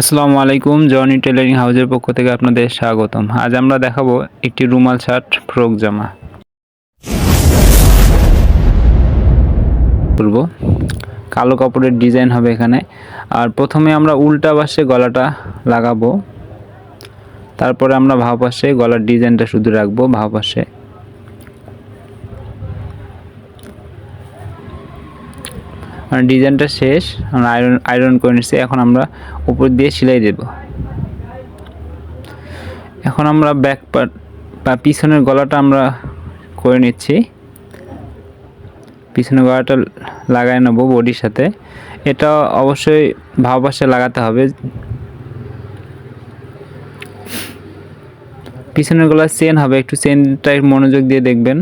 আসসালামু আলাইকুম Johnny tailoring হাউসের পক্ষ থেকে আপনাদের স্বাগতম। আজ আমরা দেখাবো একটি রুমাল শার্ট ফ্রক জামা। বলব কালো কাপড়ের ডিজাইন হবে এখানে। আর প্রথমে আমরা উল্টা পাশে গলাটা লাগাবো। তারপরে আমরা ভাব পাশে গলার ডিজাইনটা শুধু রাখব, ভাব পাশে। ডিজাইনটা শেষ, আমরা আয়রন আয়রন করে নিচ্ছি এখন আমরা উপর দিয়ে সেলাই দেব। এখন আমরা ব্যাক পার্ট বা পিছনের গলাটা আমরা করে নিচ্ছি। পিছনের গলাটা লাগাই নেব বডির সাথে। এটা অবশ্যই ভাব পাশে লাগাতে হবে। পিছনের গলার চেন হবে, একটু চেনটা মনোযোগ দিয়ে দেখবেন।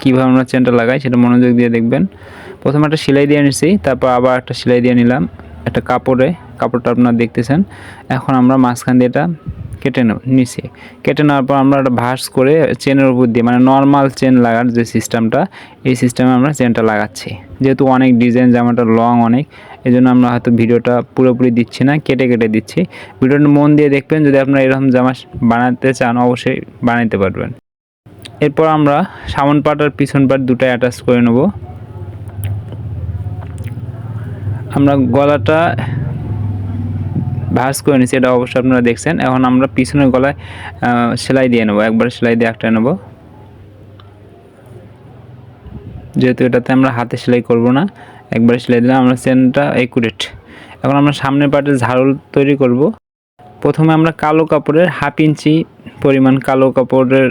কীভাবে আমরা চেনটা লাগাই সেটা মনোযোগ দিয়ে দেখবেন। প্রথমে একটা সেলাই দিয়ে নিছি, তারপর আবার একটা সেলাই দিয়ে নিলাম, একটা কাপড়ে, কাপড়টা আপনারা দেখতেছেন। এখন আমরা মাঝখান দিয়ে এটা কেটে নেব নিচে কেটে নেওয়ার পর আমরা একটা ভাঁজ করে চেনের উপর দিয়ে মানে নর্মাল চেন লাগার যে সিস্টেমটা এই সিস্টেমে আমরা চেনটা লাগাচ্ছি। যেহেতু অনেক ডিজাইন জামাটা লং অনেক এই জন্য আমরা হয়তো ভিডিওটা পুরোপুরি দিচ্ছি না, কেটে কেটে দিচ্ছি। ভিডিওটা মন দিয়ে দেখবেন, যদি আপনারা এরকম জামা বানাতে চান, অবশ্যই বানাইতে পারবেন। এরপর আমরা সামন পাট আর পিছন পাট দুটাই অ্যাটাচ করে নেব। আমরা গলাটা ভাঁজ করে নিচ্ছি এটা অবশ্যই আপনারা দেখছেন। এখন আমরা পিছনের গলায় সেলাই দিয়ে নেব, একবার সেলাই দিয়ে একটা নেব। যেহেতু এটাতে আমরা হাতে সেলাই করব না, একবার সেলাই দিলাম, আমরা চেনটা একুরেট এখন আমরা সামনের পাটে ঝাড়ল তৈরি করব। প্রথমে আমরা কালো কাপড়ের হাফ ইঞ্চি পরিমাণ কালো কাপড়ের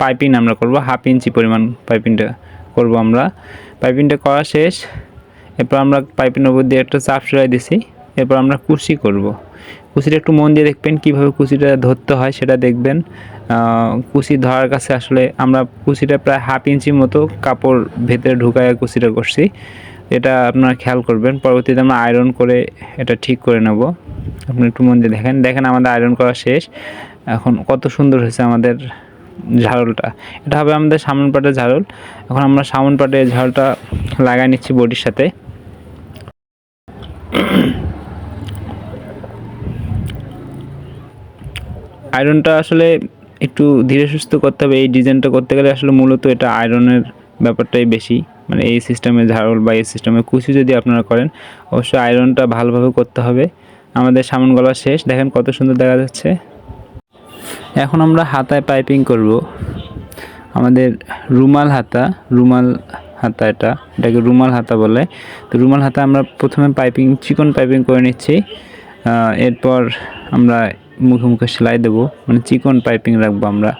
পাইপিং আমরা করব, হাফ ইঞ্চি পরিমাণ পাইপিংটা করব আমরা। পাইপিংটা করা শেষ। এরপর আমরা পাইপের উপর দিয়ে একটা চাপ সেলাই দিছি। এরপর আমরা কুচি করব। কুচিটা একটু মন দিয়ে দেখবেন কীভাবে কুচিটা ধরতে হয় সেটা দেখবেন। কুচি ধরার কাছে আসলে আমরা কুচিটা প্রায় হাফ ইঞ্চি মতো কাপড় ভেতরে ঢুকায় কুচিটা করছি। এটা আপনারা খেয়াল করবেন। পরবর্তীতে আমরা আয়রন করে এটা ঠিক করে নেব। আপনি একটু মন দিয়ে দেখেন। দেখেন আমাদের আয়রন করা শেষ। এখন কত সুন্দর হয়েছে আমাদের ঝাড়লটা। এটা হবে আমাদের সামন পাটের ঝাড়ল। এখন আমরা সামন পাটের ঝাড়লটা লাগাই নিচ্ছি বডির সাথে। আয়রনটা আসলে একটু ধীরে সুস্থ করতে হবে। এই ডিজাইনটা করতে গেলে আসলে মূলত এটা আয়রনের ব্যাপারটাই বেশি। মানে এই সিস্টেমে ঝাড়ল বা এই সিস্টেমে কুচি যদি আপনারা করেন, অবশ্যই আয়রনটা ভালোভাবে করতে হবে। আমাদের সামন গলা শেষ। দেখেন কত সুন্দর দেখা যাচ্ছে। এখন আমরা হাতায় পাইপিং করব। আমাদের রুমাল হাতা, রুমাল হাতা এটা, এটাকে রুমাল হাতা বলে। তো রুমাল হাতা আমরা প্রথমে পাইপিং, চিকন পাইপিং করে নিচ্ছি। এরপর আমরা মুখে মুখে সেলাই দেবো। মানে চিকন পাইপিং রাখব আমরা।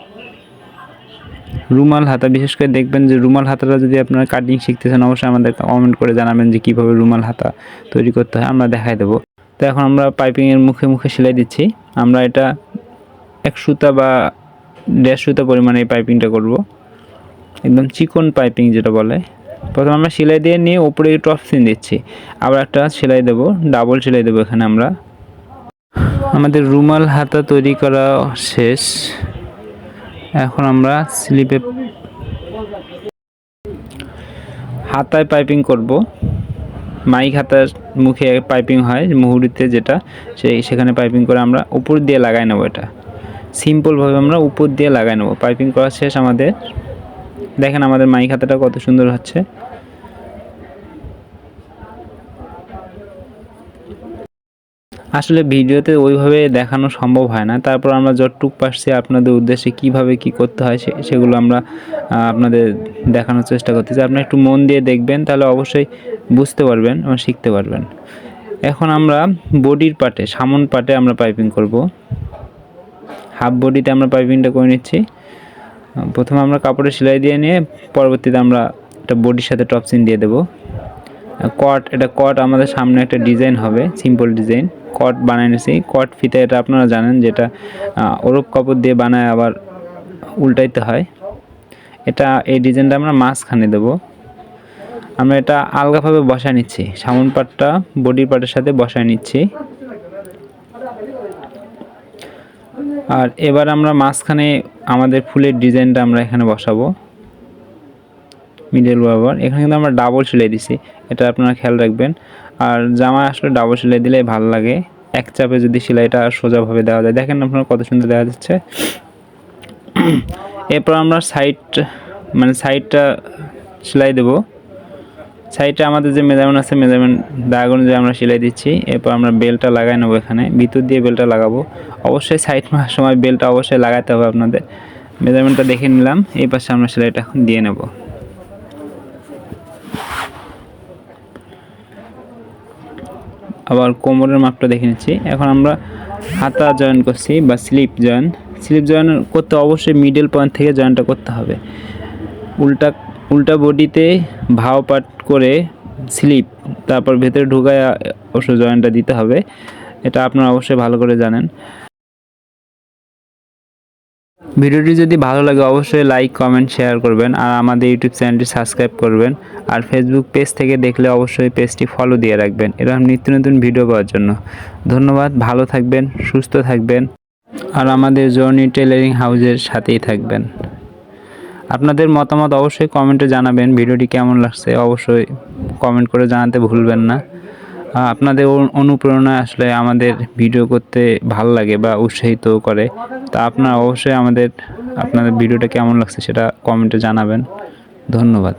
রুমাল হাতা, বিশেষ করে দেখবেন যে রুমাল হাতাটা যদি আপনারা কাটিং শিখতেছেন, অবশ্যই আমাদের কমেন্ট করে জানাবেন যে কীভাবে রুমাল হাতা তৈরি করতে হয়, আমরা দেখাই দেবো। তো এখন আমরা পাইপিংয়ের মুখে মুখে সেলাই দিচ্ছি। আমরা এটা এক সুতা বা দেড় সুতা পরিমাণে এই পাইপিংটা করব। একদম চিকন পাইপিং যেটা বলে। প্রথমে আমরা সেলাই দিয়ে নিয়ে উপরে টপ সিন দিচ্ছি। আবার একটা সেলাই দেবো ডাবল সেলাই দেবো এখানে আমরা। আমাদের রুমাল, হাতা তৈরি করা শেষ। এখন আমরা স্লিপে হাতায় পাইপিং করব। মাইক হাতার মুখে পাইপিং হয়, মুহুরিতে যেটা, সেই সেখানে পাইপিং করে আমরা উপর দিয়ে লাগাই নেব এটা। সিম্পলভাবে আমরা উপর দিয়ে লাগাই নেব। পাইপিং করা শেষ আমাদের। দেখেন আমাদের মাই খাতাটা কত সুন্দর হচ্ছে। আসলে ভিডিওতে ওইভাবে দেখানো সম্ভব হয় না। তারপর আমরা যতটুক পারছি আপনাদের উদ্দেশ্যে কীভাবে কি করতে হয় সেগুলো আমরা আপনাদের দেখানোর চেষ্টা করতেছি। আপনি একটু মন দিয়ে দেখবেন, তাহলে অবশ্যই বুঝতে পারবেন এবং শিখতে পারবেন। এখন আমরা বডির পাটে, সামন পাটে আমরা পাইপিং করব। হাফ বডিতে আমরা পাইপিংটা করে নিচ্ছি। প্রথমে আমরা কাপড়ে সেলাই দিয়ে নিয়ে পরবর্তীতে আমরা একটা বডির সাথে টপ টপসিন দিয়ে দেবো। কট, এটা কট আমাদের সামনে একটা ডিজাইন হবে, সিম্পল ডিজাইন। কট বানাই নিয়েছি কট ফিতে এটা আপনারা জানেন যেটা ওরপ কাপড় দিয়ে বানায় আবার উল্টাইতে হয়। এটা, এই ডিজাইনটা আমরা মাঝখানে দেবো। আমরা এটা আলগাভাবে বসায় নিচ্ছি। সামন পাটটা বডির পাটের সাথে বসায় নিচ্ছি। আর এবার আমরা মাঝখানে আমাদের ফুলের ডিজাইনটা আমরা এখানে বসাবো। মিডল বরাবর এখানে কিন্তু আমরা ডাবল সেলাই দিছি। এটা আপনারা খেয়াল রাখবেন। আর জামা আসলে ডাবল সেলাই দিলে ভালো লাগে। এক চাপে যদি সেলাইটা সোজাভাবে দেওয়া যায়। দেখেন আপনারা কত সুন্দর দেখা যাচ্ছে। এরপর আমরা সাইড মানে সাইডটা সেলাই দেবো। সাইডে আমাদের যে মেজারমেন্ট আছে, মেজারমেন্ট দাগ অনুযায়ী আমরা সেলাই দিচ্ছি। এরপর আমরা বেলটা লাগাই নেব এখানে। ভিতর দিয়ে বেলটা লাগাবো। অবশ্যই সাইড মারার সময় বেলটা অবশ্যই লাগাতে হবে আপনাদের। মেজারমেন্টটা দেখে নিলাম। এই পাশে আমরা সেলাইটা এখন দিয়ে নেব। আবার কোমরের মাপটা দেখে নিচ্ছি। এখন আমরা হাতা জয়েন করছি বা স্লিপ জয়েন। স্লিপ জয়েন করতে অবশ্যই মিডল পয়েন্ট থেকে জয়েনটা করতে হবে। উল্টা উল্টা বডিতে ভাও পাট করে স্লিপ, তারপর ভেতরে ঢুকায় অবশ্য জয়েন্টটা দিতে হবে। এটা আপনারা অবশ্যই ভালো করে জানেন। ভিডিওটি যদি ভালো লাগে, অবশ্যই লাইক, কমেন্ট, শেয়ার করবেন আর আমাদের ইউটিউব চ্যানেলটি সাবস্ক্রাইব করবেন। আর ফেসবুক পেজ থেকে দেখলে অবশ্যই পেজটি ফলো দিয়ে রাখবেন। এরকম নিত্য নতুন ভিডিও পাওয়ার জন্য। ধন্যবাদ, ভালো থাকবেন, সুস্থ থাকবেন। আর আমাদের জর্নি টেলারিং হাউজের সাথেই থাকবেন। আপনাদের মতামত অবশ্যই কমেন্টে জানাবেন, ভিডিওটি কেমন লাগছে অবশ্যই কমেন্ট করে জানাতে ভুলবেন না। আপনাদের অনুপ্রেরণা আসলে আমাদের ভিডিও করতে ভালো লাগে বা উৎসাহিত করে। তা আপনারা অবশ্যই আমাদের, আপনাদের ভিডিওটা কেমন লাগছে সেটা কমেন্টে জানাবেন। ধন্যবাদ।